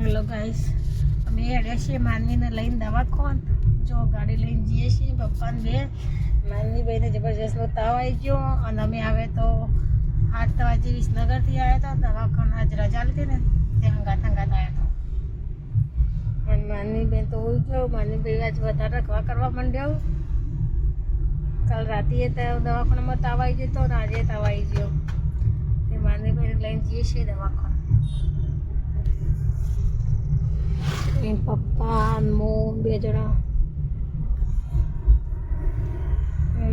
Hello guys, અમે હેડ્યા છીએ માનવીને લઈને દવાખાન. જો ગાડી લઈને જઈએ છીએ, પપ્પાને બે. માનવી ભાઈને જબરજસ્ત તાવ આવી ગયો અને અમે આવે તો આઠ વાગે વિસનગરથી આવ્યા હતા, દવાખાના આજ રજા લીધી ને, ત્યાં ગાતા ગાતા આવ્યા હતા. અને માનવી બેન તો હોય ગયો માનવી ભાઈ આજ વધારે રખવા કરવા માંડ્યો. કાલ રાતે તો દવાખાનામાં તાવ આવી ગયો હતો અને આજે તાવ આવી ગયો. તે માનવી ભાઈને લઈને જઈએ છીએ દવાખાના. એન પપ્પા મોં બે જણા.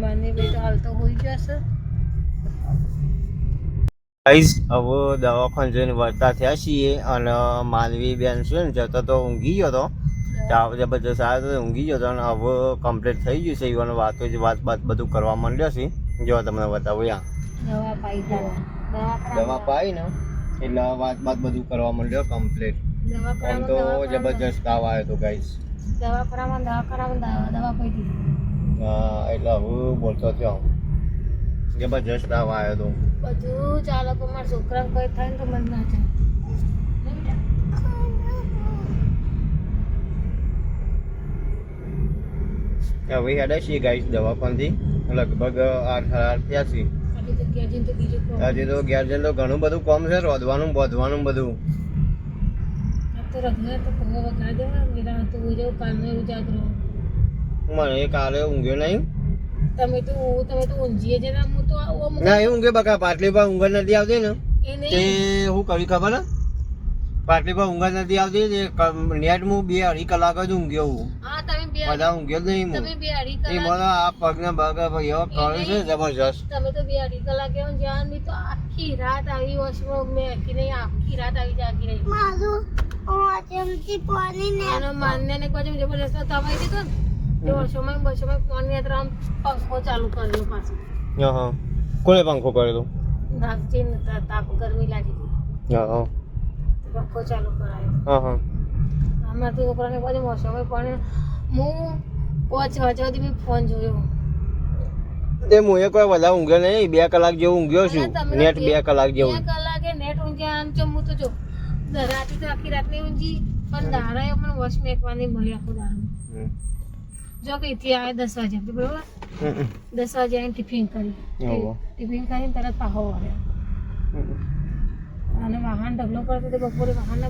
માની બે તો હાલ તો હોઈ જશે ગાઈઝ હવે દવાખાને જઈને વળતા થયા છીએ અને માલવી બેન છે ને જતો તો ઊંઘી ગયો હતો. તાવ જબરજસ્ત આવ્યો તો ઊંઘી ગયો હતો અને હવે કમ્પ્લીટ થઈ ગયું છે. એવાની વાતો જ વાત વાત બધું કરવા માંડ્યો છે. જો તમને બતાવું યા. દવા પાઈ ને એટલે વાત વાત બધું કરવા માંડ્યો કમ્પ્લીટ આમ તો જબરજસ્ત તાવ આવ્યો હતો ગાઈસ. દવા દવાખાનામાં દવા દવા દીધી એટલે હું બોલતો થયો જબરજસ્ત તાવ આવ્યો હતો બધું ચાલો પણ મારા છોકરાને કોઈ થાય ને તો મન ના જાય હવે હેડે છીએ ગાઈઝ દવાખાનથી લગભગ આઠ હજાર થયા છીએ. તો આજે તો ઘેર જઈને તો ઘણું બધું કોમ છે રોધવાનું બોધવાનું બધું. રઘુએ તો પગો વગાડી દેવા મેરા તો હોઈ જાવ કાલનો ઉજાગરો. મને કાલે ઊંઘ્યો નહીં. તમે તો તમે તો ઊંઘીએ છે ને હું તો ના એ ઊંઘે બકા પાટલી પર ઊંઘ નથી આવતી ને. તે હું કરી ખબર પાટલી પર ઊંઘ નથી આવતી નેટ હું બે અઢી કલાક જ ઊંઘ્યો હું. હા તમે બે બધા ઊંઘ્યો જ નહીં હું એ કલાક મને આ પગને બગ એવો કરે છે જબરજસ્ત. તમે તો બે અઢી કલાકે આવો ને નહીં તો આખી રાત આવી વોશમાં મેં આખી નહીં આખી રાત આવી જાગી રહી. ને કોઈ દીધો ને પાણી પંખો ચાલુ કર્યો પાછો. હા હા. કોને પંખો તાપ ગરમી લાગી હતી. હા હા. પંખો ચાલુ કરાયો. હા હા. અમારા તો છોકરાને પછી વર્ષોમાં પણ હું પાંચ વાગ્યા સુધી ફોન જોયો. હું એ કોઈ વધારે ઊંઘ્યો નહીં બે કલાક જેવું ઊંઘ્યો છું. નેટ બે કલાક બે જેવું કલાકે નેટ ઊંઘ્યા આમ જો હું તો જો રાતે તો આખી રાત નહીં ઊંઘી પણ દાડા એ મને વોશ મેકવાની મળી આખું દાડું. જો કે અહીંથી આવે દસ વાગે બરોબર? દસ વાગે આવીને ટિફિન કરી. ટિફિન કરીને તરત પાહો આવ્યો. અને વાહન ઢગલો કરતો તો બપોરે વાહનને